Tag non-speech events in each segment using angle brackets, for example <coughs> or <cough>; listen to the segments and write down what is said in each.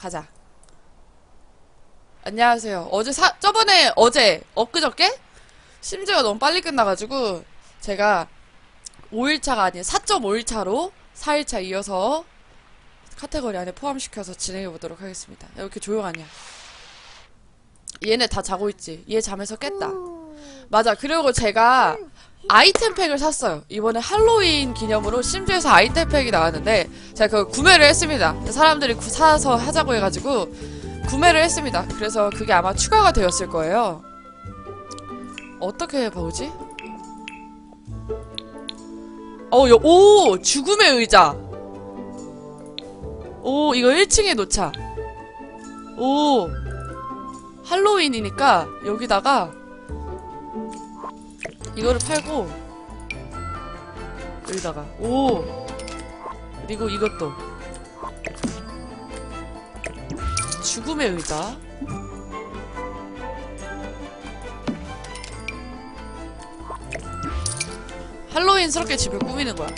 가자. 안녕하세요. 어제 사, 저번에, 어제, 엊그저께? 심지어 너무 빨리 끝나가지고, 제가 5일차가 아닌 4.5일차로 4일차 이어서 카테고리 안에 포함시켜서 진행해보도록 하겠습니다. 야, 왜 이렇게 조용하냐? 얘네 다 자고 있지. 얘 잠에서 깼다. 맞아. 그리고 제가 아이템팩을 샀어요. 이번에 할로윈 기념으로 심지어에서 아이템팩이 나왔는데 제가 그 구매를 했습니다. 사람들이 구- 사서 하자고 해가지고 구매를 했습니다. 그래서 그게 아마 추가가 되었을 거예요. 어떻게 해보지? 어, 여, 오! 죽음의 의자! 오, 이거 1층에 놓자. 오! 할로윈이니까 여기다가 이거를 팔고 여기다가 오! 그리고 이것도. 죽음의 의자. 할로윈스럽게 집을 꾸미는 거야.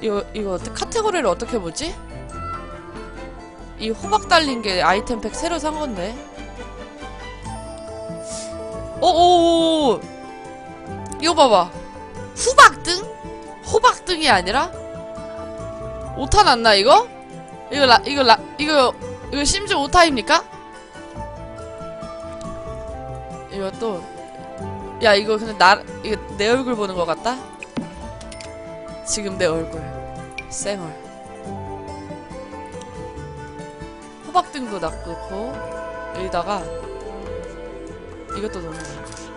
이거 이거 카테고리를 어떻게 보지? 이 호박 달린 게 아이템 팩 새로 산 건데. 오오오 이거 봐봐 후박등? 호박등이 아니라 오타 났나 이거? 이거 라 이거 라 이거 이거 심지어 오타입니까? 이것도 야 이거 근데 나 이거 내 얼굴 보는 것 같다? 지금 내 얼굴 쌩얼 호박등도 놔놓고 여기다가 이것도 넣는 거야.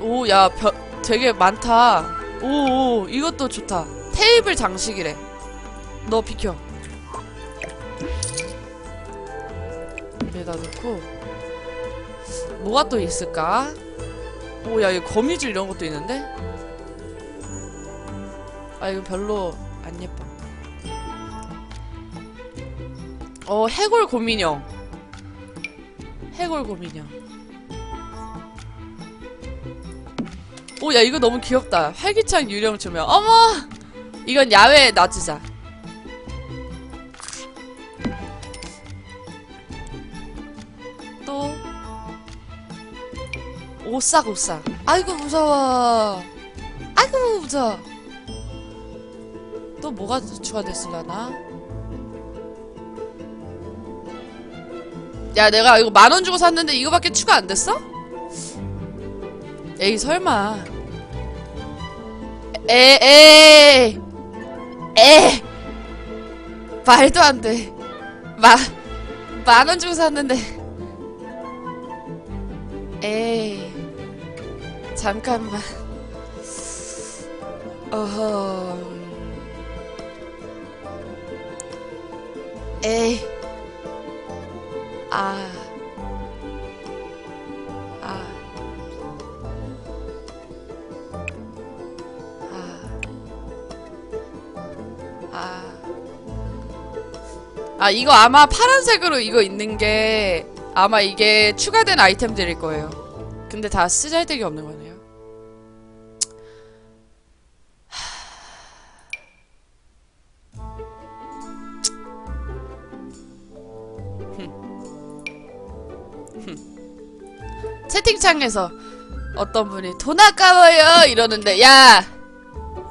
오, 야, 벼, 되게 많다. 오, 오, 이것도 좋다. 테이블 장식이래. 너 비켜. 여기다 넣고. 뭐가 또 있을까? 오, 야, 이거 거미줄 이런 것도 있는데? 아, 이거 별로 안 예뻐. 어, 해골 곰인형. 해골 곰인형. 오, 야, 이거 너무 귀엽다. 활기찬 유령 조명. 어머! 이건 야외에 놔주자. 또, 오싹오싹. 아이고, 무서워. 아이고, 무서워. 또 뭐가 추가됐을라나? 야, 내가 이거 만 원 주고 샀는데 이거밖에 추가 안 됐어? 에이, 설마. 에, 에, 에. 말도 안 돼. 마, 만원 주고 샀는데. 에이. 잠깐만. 어허. 에이. 아. 아. 아, 이거 아마 파란색으로 이거 있는 게 아마 이게 추가된 아이템들일 거예요. 근데 다 쓰잘데기 없는 거네요. 채팅창에서 어떤 분이 돈 아까워요 이러는데 야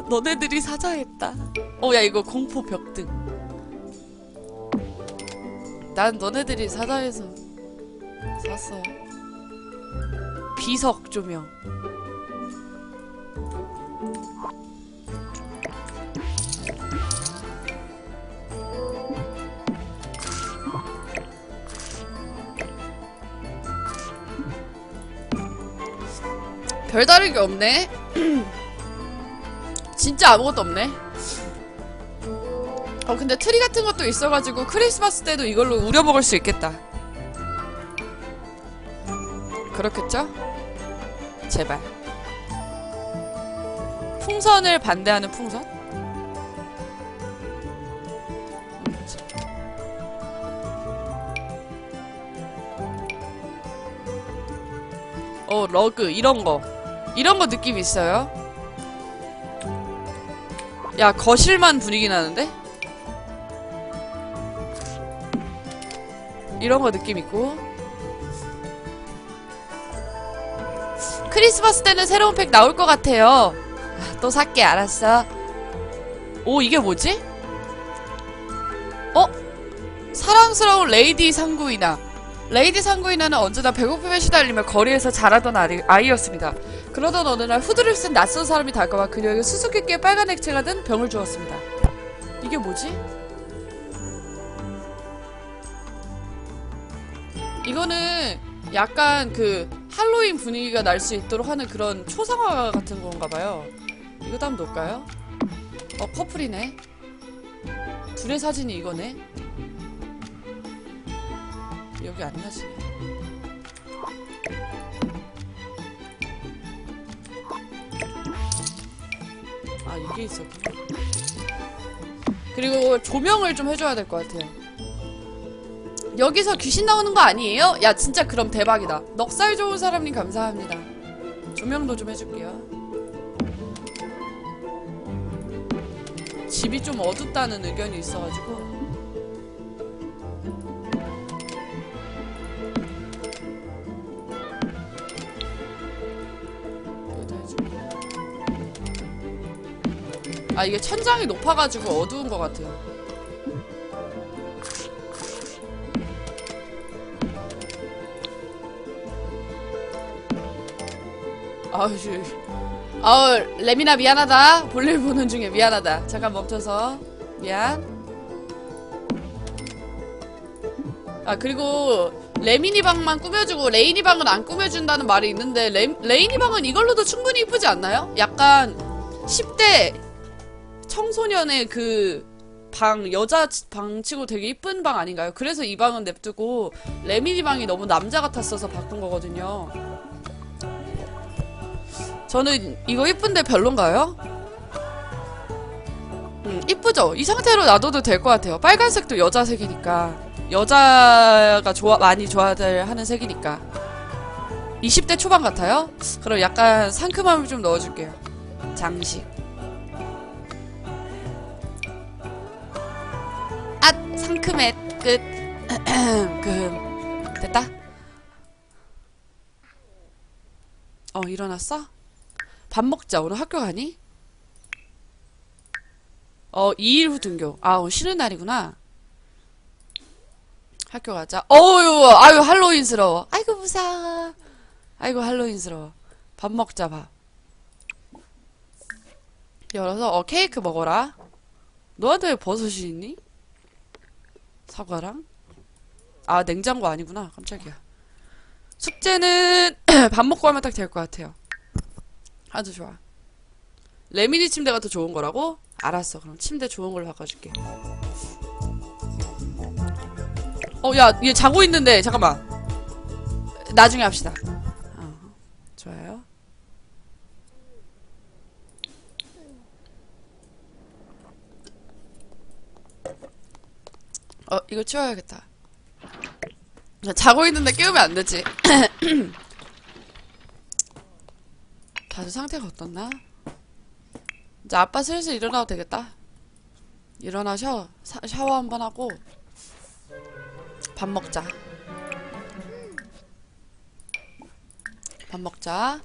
너네들이 사자 했다. 어 야 이거 공포 벽등. 난 너네들이 사자해서 샀어. 비석 조명. 별다른 게 없네. <clears throat> 진짜 아무것도 없네. 어 근데 트리 같은 것도 있어가지고 크리스마스 때도 이걸로 우려 먹을 수 있겠다. 그렇겠죠? 제발. 풍선을 반대하는 풍선? 어 러그 이런 거 이런 거 느낌 있어요? 야 거실만 분위기 나는데? 이런 거 느낌 있고. 크리스마스 때는 새로운 팩 나올 것 같아요. 아, 또 살게, 알았어. 오, 이게 뭐지? 어? 사랑스러운 레이디 상구이나. 레이디 상구이나는 언제나 배고픔에 시달리며 거리에서 자라던 아이, 아이였습니다. 그러던 어느 날 후드를 쓴 낯선 사람이 다가와 그녀에게 수수께끼에 빨간 액체가 든 병을 주었습니다. 이게 뭐지? 이거는 약간 그 할로윈 분위기가 날 수 있도록 하는 그런 초상화 같은 건가 봐요. 이것도 한번 놓을까요? 어, 커플이네. 둘의 사진이 이거네. 여기 안 나지네. 아, 이게 있었구나. 그리고 조명을 좀 해줘야 될 것 같아요. 여기서 귀신 나오는 거 아니에요? 야, 진짜 그럼 대박이다. 넉살 좋은 사람님 감사합니다. 조명도 좀 해줄게요. 집이 좀 어둡다는 의견이 있어가지고. 아, 이게 천장이 높아가지고 어두운 것 같아요. 씨. 아우, 레미나 미안하다. 볼일 보는 중에 미안하다. 잠깐 멈춰서. 미안. 아, 그리고, 레미니 방만 꾸며주고, 레이니 방은 안 꾸며준다는 말이 있는데, 레, 레이니 방은 이걸로도 충분히 이쁘지 않나요? 약간, 10대 청소년의 그, 방, 여자 방 치고 되게 이쁜 방 아닌가요? 그래서 이 방은 냅두고, 레미니 방이 너무 남자 같았어서 바꾼 거거든요. 저는 이거 이쁜데 별론가요? 음, 이쁘죠? 이 상태로 놔둬도 될 것 같아요. 빨간색도 여자색이니까. 여자가 좋아, 많이 좋아들 하는 색이니까. 20대 초반 같아요? 그럼 약간 상큼함을 좀 넣어줄게요. 장식. 아, 상큼해. 끝. <clears throat> 그, 됐다. 어, 일어났어? 밥 먹자. 오늘 학교 가니? 어, 2일 후 등교. 아, 오늘 쉬는 날이구나. 학교 가자. 어유, 아유, 할로윈스러워. 아이고, 무서워. 아이고, 할로윈스러워. 밥 먹자, 밥. 열어서, 어, 케이크 먹어라. 너한테 왜 버섯이 있니? 사과랑? 아, 냉장고 아니구나. 깜짝이야. 숙제는 <clears throat> 밥 먹고 하면 딱 될 것 같아요. 아주 좋아. 레미니 침대가 더 좋은 거라고? 알았어. 그럼 침대 좋은 걸로 바꿔줄게. 어, 야, 얘 자고 있는데, 잠깐만. 나중에 합시다. 어, 좋아요. 어, 이거 치워야겠다. 자고 있는데 깨우면 안 되지. <clears throat> 다들 상태가 어떻나? 이제 아빠 슬슬 일어나도 되겠다. 일어나 샤워, 사- 샤워 한번 하고 밥 먹자. 밥 먹자.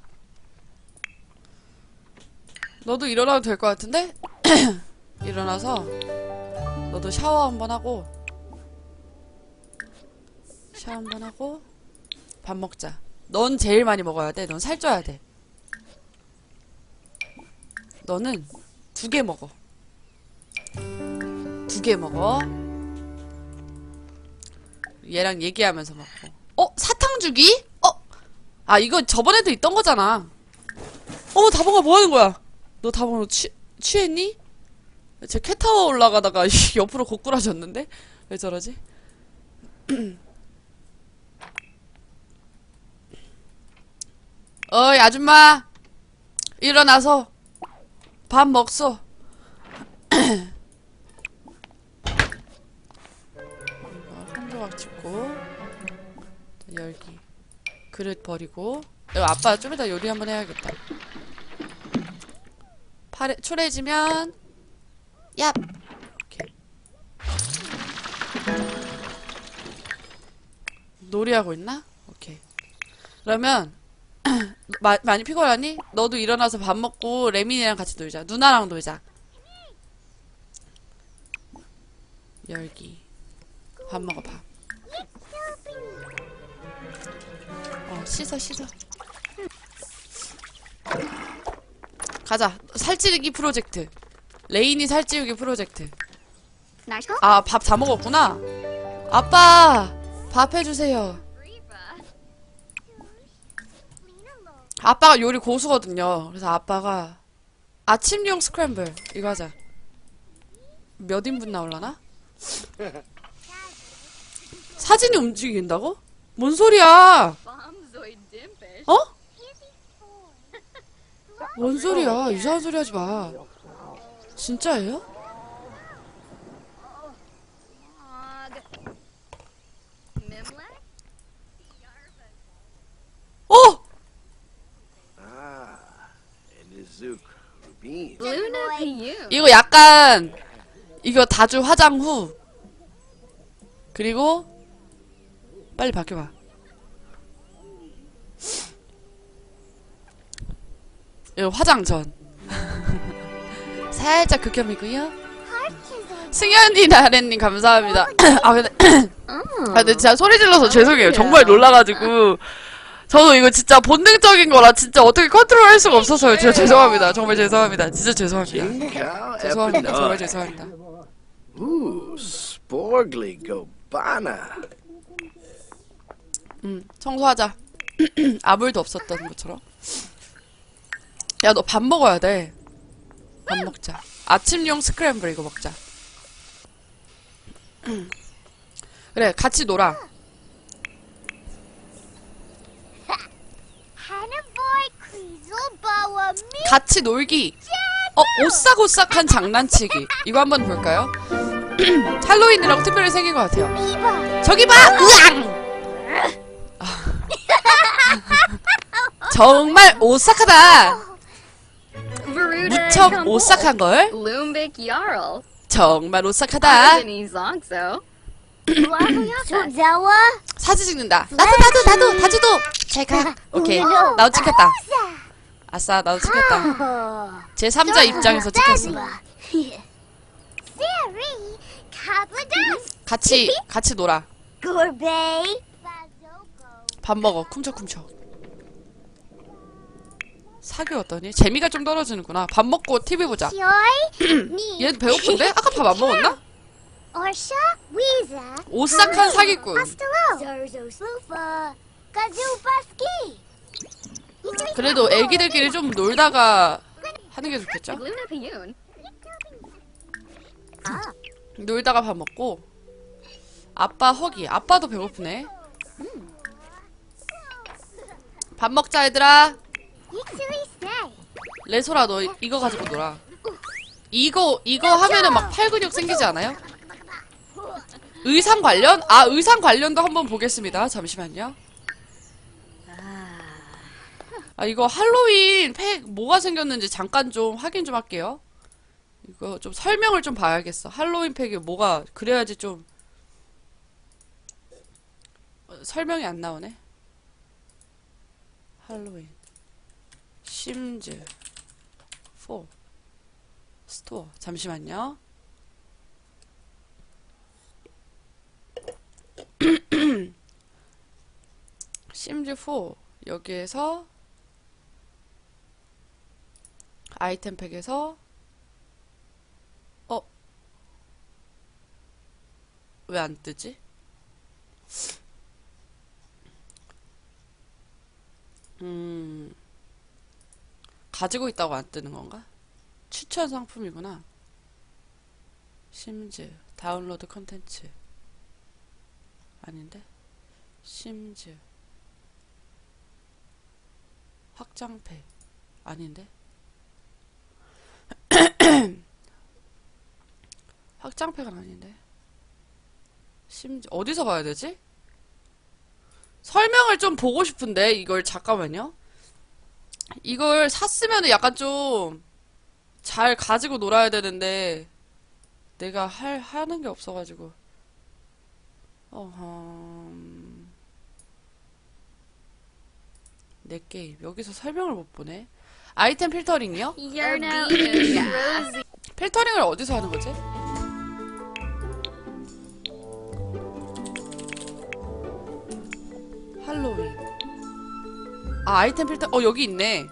너도 일어나도 될 것 같은데? <clears throat> 일어나서 너도 샤워 한번 하고 샤워 한번 하고 밥 먹자. 넌 제일 많이 먹어야 돼. 넌 살쪄야 돼. 너는 두 개 먹어. 두 개 먹어. 얘랑 얘기하면서 먹고. 어? 사탕 주기? 어? 아, 이거 저번에도 있던 거잖아. 어, 다봉아 뭐 하는 거야? 너 다봉아 취, 취했니? 제 캣타워 올라가다가 <laughs> 옆으로 고꾸라졌는데? 왜 저러지? <clears throat> 어이, 아줌마! 일어나서 밥 먹소. <coughs> 한 조각 집고 열기 그릇 버리고 이거 아빠 좀 이따 요리 한번 해야겠다. 파래, 초래지면 얍. 놀이하고 있나? 오케이. 그러면 마, 많이 피곤하니? 너도 일어나서 밥 먹고 레민이랑 같이 놀자. 누나랑 놀자. 열기. 밥 먹어 밥. 어 씻어 씻어. 가자. 살찌우기 프로젝트. 레인이 살찌우기 프로젝트. 아, 밥 다 먹었구나. 아빠, 밥 해주세요. 아빠가 요리 고수거든요. 그래서 아빠가 아침용 스크램블 이거 하자. 몇 인분 나올라나? 사진이 움직인다고? 뭔 소리야? 어? 뭔 소리야? 이상한 소리 하지 마. 진짜예요? 약간 이거 다주 화장 후. 그리고 빨리 바뀌어봐. 이거 화장 전. <laughs> 살짝 극혐이고요. 승현이 나래님 감사합니다. <coughs> 아 근데 아 근데 진짜 소리 질러서 죄송해요. 정말 놀라가지고 저도 이거 진짜 본능적인 거라 진짜 어떻게 컨트롤할 수가 없어서요 진짜 죄송합니다 정말 죄송합니다 진짜 죄송합니다 죄송합니다. 정말 Epinard. 죄송합니다. Ooh, Sporgly Gobana. 음, 청소하자. <clears throat> 아무 일도 없었던 것처럼. 야, 너 밥 먹어야 돼. 밥 먹자. 아침용 스크램블 이거 먹자. <clears throat> 그래, 같이 놀아. 하나보이 퀴즈바와 미 같이 놀기. 어, 오싹오싹한 장난치기. 이거 한번 볼까요? <clears throat> 할로윈이라고 특별히 생긴 것 같아요. 저기 봐! 으앙! 아. <laughs> 정말 오싹하다. 무척 Kumpul. 오싹한 걸. Lumbik Jarl. 정말 오싹하다. <clears throat> 사진 찍는다. 나도 나도 나도 다주도. 제가 오케이. 나도 찍혔다. 아싸 나도 찍혔다. 제 3자 입장에서 찍혔어. 같이 같이 놀아. 밥 먹어. 쿰척쿰척. 사귀었더니 재미가 좀 떨어지는구나. 밥 먹고 TV 보자. 얘 배고픈데? 아까 밥 안 먹었나? 오싹한 사기꾼. 그래도 애기들끼리 좀 놀다가 하는 게 좋겠죠? 놀다가 밥 먹고. 아빠 허기. 아빠도 배고프네. 밥 먹자 얘들아. 레소라 너 이거 가지고 놀아. 이거 이거 하면은 막 팔근육 생기지 않아요? 의상 관련? 아 의상 관련도 한번 보겠습니다. 잠시만요 아 이거 할로윈 팩 뭐가 생겼는지 잠깐 좀 확인 좀 할게요. 이거 좀 설명을 좀 봐야겠어. 할로윈 팩이 뭐가 그래야지 좀 어, 설명이 안 나오네. 할로윈 심즈 4 스토어. 잠시만요. <clears throat> 심즈 4 여기에서 아이템 팩에서 어? 왜 안 뜨지? 음 가지고 있다고 안 뜨는 건가? 추천 상품이구나. 심즈 다운로드 컨텐츠 아닌데? 심즈 확장팩 아닌데? <clears throat> 확장팩은 아닌데? 심즈 어디서 봐야 되지? 설명을 좀 보고 싶은데 이걸 잠깐만요. 이걸 샀으면 약간 좀 잘 가지고 놀아야 되는데 내가 할 하는 게 없어가지고 어허 음, 내 게임. 여기서 설명을 못 보네. 아이템 필터링이요? Rosie. 필터링을 어디서 하는 거지? 할로윈. 아, 아이템 필터, 어, 여기 있네.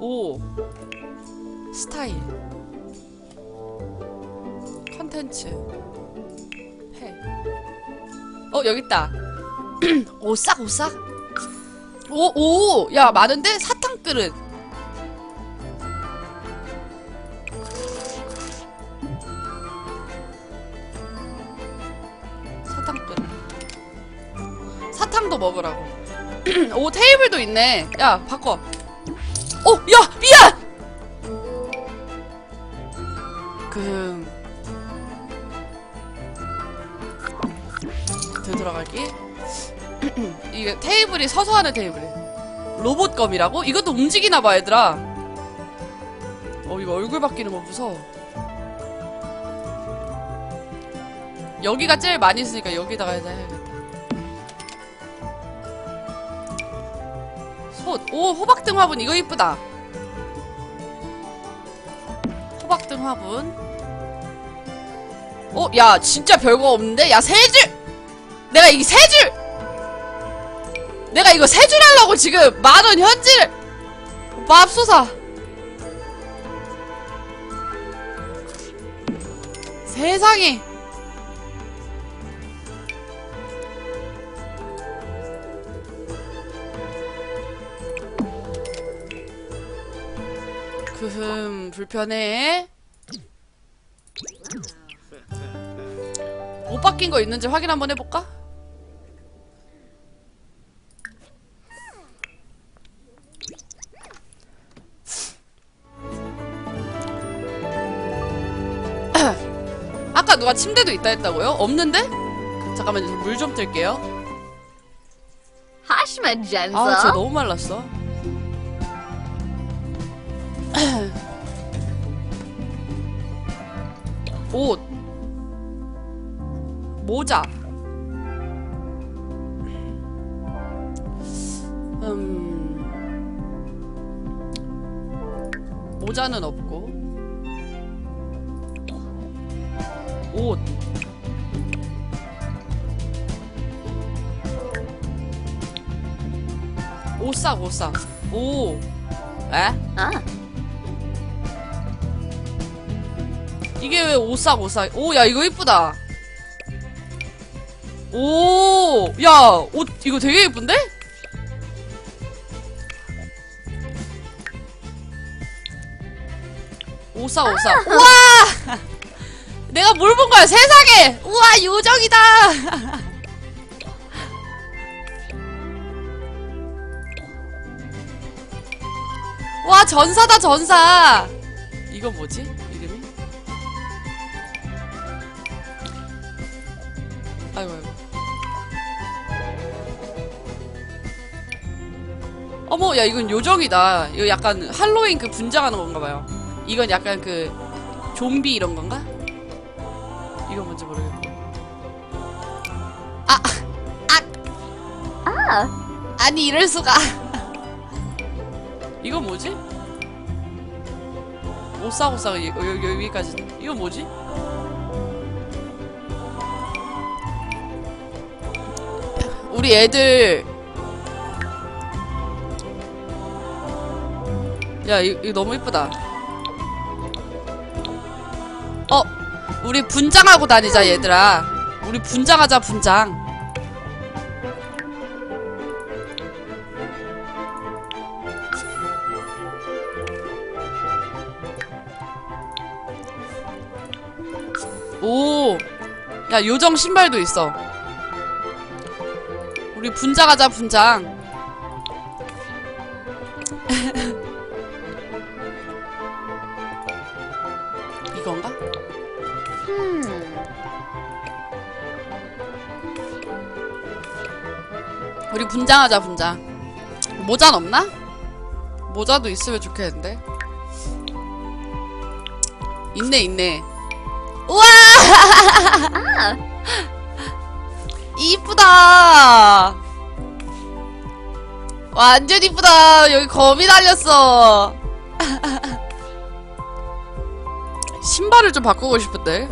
오. 스타일. 컨텐츠. 해. 어, 여기 있다. <clears throat> 오싹, 오싹. 오, 오! 야, 많은데? 사탕 그릇. 사탕 끓 사탕도 먹으라고 <clears throat> 오 테이블도 있네 야 바꿔 어 야 미안 금 되돌아갈기 이게 테이블이 서서 하는 테이블이야 로봇검이라고? 이것도 움직이나 봐 얘들아 어 이거 얼굴 바뀌는 거 무서워 여기가 제일 많이 쓰니까 여기다가 해야겠다. 솥. 오, 호박등 화분. 이거 이쁘다. 호박등 화분. 어, 야, 진짜 별거 없는데? 야, 세 줄! 내가 이세 줄! 내가 이거 세 줄 하려고 지금 만원 현질! 맙소사! 세상에! 그흠 불편해 못 바뀐 거 있는지 확인 한번 해볼까? 아까 누가 침대도 있다 했다고요? 없는데? 잠깐만요 물 좀 뜰게요 Hush, Magenta. 아, 저 너무 말랐어. <clears throat> 옷. 모자. 음. 모자는 없 옷. 오싹 오싹 오 에? Ah. 이게 왜 오싹 오싹 오 야 이거 이쁘다 오 야 옷 이거 되게 예쁜데? 오싹 오싹 우와 <laughs> 내가 뭘 본 거야? 세상에! 우와 요정이다! <laughs> 와 전사다 전사! 이건 뭐지? 이름이? 아이고 아이고. 어머 야 이건 요정이다. 이거 약간 할로윈 그 분장하는 건가 봐요. 이건 약간 그 좀비 이런 건가 뭔지 모르겠고 아, 아, 아니 이럴 수가. <laughs> 이건 뭐지? 오싸오싸 여기, 여기, 여기까지는 이건 뭐지? 우리 애들. 야 이, 이거 너무 이쁘다. 어 우리 분장하고 다니자 얘들아 우리 분장하자 분장 오, 야 요정 신발도 있어. 우리 분장하자 분장. <laughs> Hmm. 우리 분장하자 분장. 모자는 없나? 모자도 있으면 좋겠는데. 있네 있네. 우와! <laughs> 이쁘다. 완전 이쁘다. 여기 거미 달렸어. <laughs> 신발을 좀 바꾸고 싶은데.